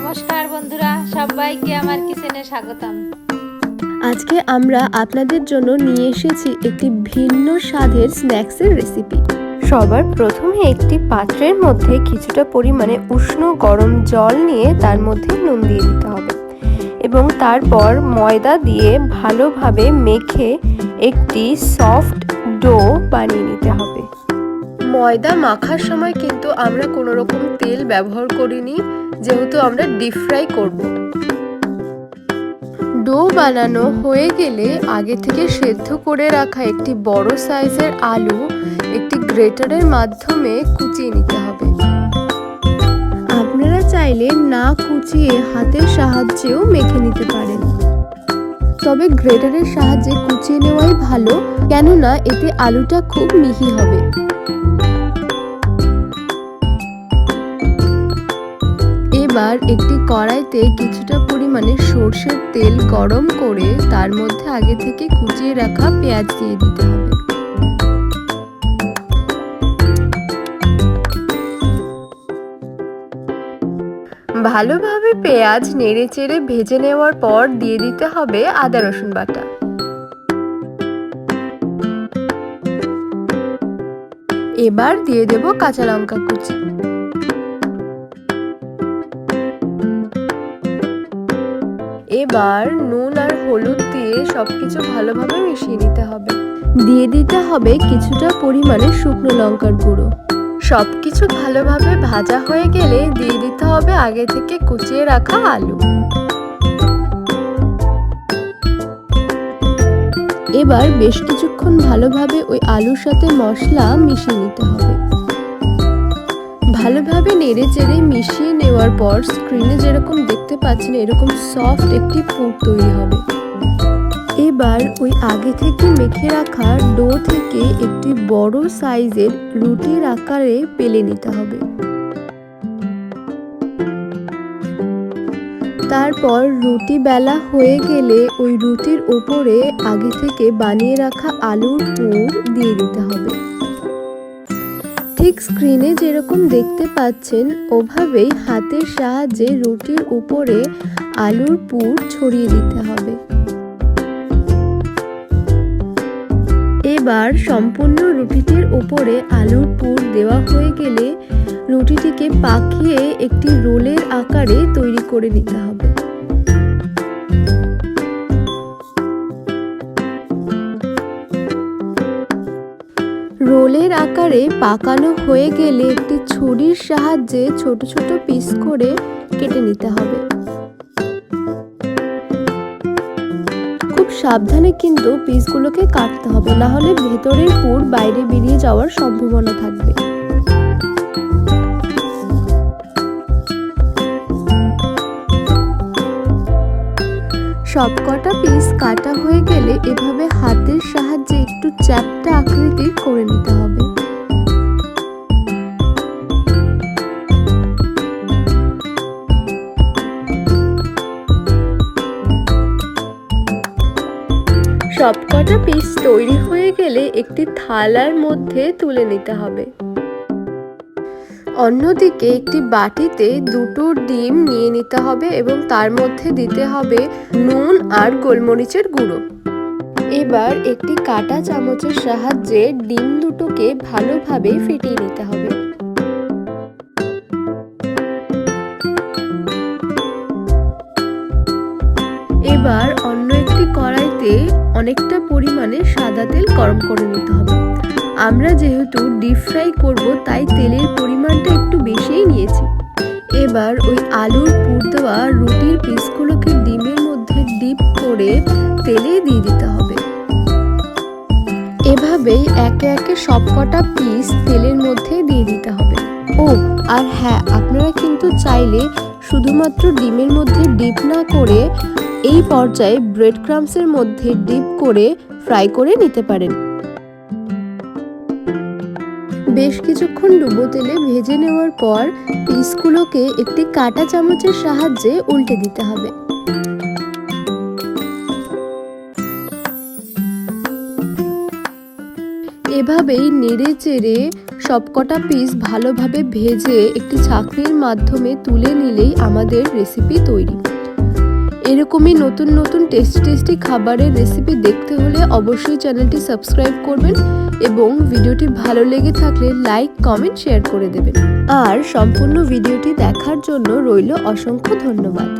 নমস্কার বন্ধুরা সবাইকে আমার কিচেনে স্বাগতম। আজকে আমরা আপনাদের জন্য নিয়ে এসেছি একটি ভিন্ন স্বাদের স্ন্যাক্সের রেসিপি সবার প্রথমে একটি পাত্রের মধ্যে কিছুটা পরিমাণে উষ্ণ গরম জল নিয়ে তার মধ্যে নুন দিয়ে দিতে হবে এবং তারপর ময়দা দিয়ে ভালোভাবে মেখে একটি সফট ডো বানিয়ে নিতে হবে। ময়দা মাখার সময় কিন্তু আমরা কোনো রকম তেল ব্যবহার করিনি যেহেতু আমরা ডিপ ফ্রাই করব। ডো বানানো হয়ে গেলে আগে থেকে সেদ্ধ করে রাখা একটি বড় সাইজের আলু একটি গ্রেটারের মাধ্যমে কুচিয়ে নিতে হবে। আপনারা চাইলে না কুচিয়ে হাতের সাহায্যেও মেখে নিতে পারেন। তবে গ্রেটারের সাহায্যে কুচিয়ে নেওয়াই ভালো, কেননা এতে আলুটা খুব মিহি হবে। এবার একটি কড়াইতে কিছুটা পরিমাণে সর্ষের তেল গরম করে তার মধ্যে আগে থেকে কুচিয়ে রাখা পেঁয়াজ দিয়ে দিতে হবে। ভালোভাবে পেঁয়াজ নেড়ে চেড়ে ভেজে নেওয়ার পর দিয়ে দিতে হবে আদা, রসুন বাটা। এবার দিয়ে দেব কাঁচা লঙ্কা কুচি। এবার নুন আর হলুদ দিয়ে সবকিছু ভালোভাবে মিশিয়ে নিতে হবে। দিয়ে দিতে হবে কিছুটা পরিমাণে শুকনো লঙ্কার গুঁড়ো। সবকিছু ভালোভাবে ভাজা হয়ে গেলে দিয়ে দিতে হবে আগে থেকে কুচিয়ে রাখা আলু। এবার বেশ কিছুক্ষণ ভালোভাবে ওই আলুর সাথে মশলা মিশিয়ে নিতে হবে। ভালোভাবে নেড়ে চেড়ে মিশিয়ে নেওয়ার পর স্ক্রিনে যেরকম দেখতে পাচ্ছেন, এরকম সফট একটি পুর তৈরি হবে। এবার ওই আগে থেকে মেখে রাখা ডো থেকে একটি বড় সাইজের রুটির আকারে পেলে নিতে হবে। তারপর রুটি বেলা হয়ে গেলে ওই রুটির ওপরে আগে থেকে বানিয়ে রাখা আলুর পুর দিয়ে দিতে হবে। ঠিক স্ক্রিনে যেরকম দেখতে পাচ্ছেন, ওভাবেই হাতের সাহায্যে রুটির উপরে আলুর পুর ছড়িয়ে দিতে হবে। এবার সম্পূর্ণ রুটিটির উপরে আলুর পুর দেওয়া হয়ে গেলে রুটিটিকে পাকিয়ে একটি রোলের আকারে তৈরি করে নিতে হবে। আকারে পাকানো হয়ে গেলে একটি ছুরির সাহায্যে ছোট ছোট পিস করে কেটে নিতে হবে। খুব সাবধানে কিন্তু পিসগুলোকে কাটতে হবে, না হলে ভেতরের পুর বাইরে বেরিয়ে যাওয়ার সম্ভাবনা থাকবে। সবকটা পিস কাটা হয়ে গেলে এভাবে হাতের সাহায্যে একটু চ্যাপটা আকৃতির করে নিতে হবে। সবকটা পিস তৈরি হয়ে গেলে একটি থালার মধ্যে তুলে নিতে হবে। অন্যদিকে একটি বাটিতে দুটো ডিম নিয়ে নিতে হবে এবং তার মধ্যে দিতে হবে নুন আর গোলমরিচের গুঁড়ো। এবার একটি কাটা চামচের সাহায্যে ডিম দুটোকে ভালোভাবে ফেটিয়ে নিতে হবে। এবার অন্য একটি কড়াইতে অনেকটা পরিমাণে সাদা তেল গরম করে নিতে হবে। আমরা যেহেতু ডিপ ফ্রাই করব, তাই তেলের পরিমাণটা একটু বেশিই নিয়েছি। এবার ওই আলুর পুর দেওয়া রুটির পিসগুলোকে ডিমের মধ্যে ডিপ করে তেলে দিয়ে দিতে হবে। এভাবেই একে একে সবকটা পিস তেলের মধ্যে দিয়ে দিতে হবে। ও, আর হ্যাঁ আপনারা কিন্তু চাইলে শুধুমাত্র ডিমের মধ্যে ডিপ না করে এই পর্যায়ে ব্রেড ক্রামসের মধ্যে ডিপ করে ফ্রাই করে নিতে পারেন। বেশ কিছুক্ষণ ডুবো তেলে ভেজে নেওয়ার পর পিসগুলোকে একটি কাটা চামচের সাহায্যে উল্টে দিতে হবে। এভাবেই নেড়ে চেড়ে সবকটা পিস ভালোভাবে ভেজে একটি ছাঁকনির মাধ্যমে তুলে নিলেই আমাদের রেসিপি তৈরি। এরকমই নতুন নতুন টেস্টি টেস্টি খাবারের রেসিপি দেখতে হলে অবশ্যই চ্যানেলটি সাবস্ক্রাইব করবেন এবং ভিডিওটি ভালো লেগে থাকলে লাইক কমেন্ট শেয়ার করে দেবেন। আর সম্পূর্ণ ভিডিওটি দেখার জন্য রইল অসংখ্য ধন্যবাদ।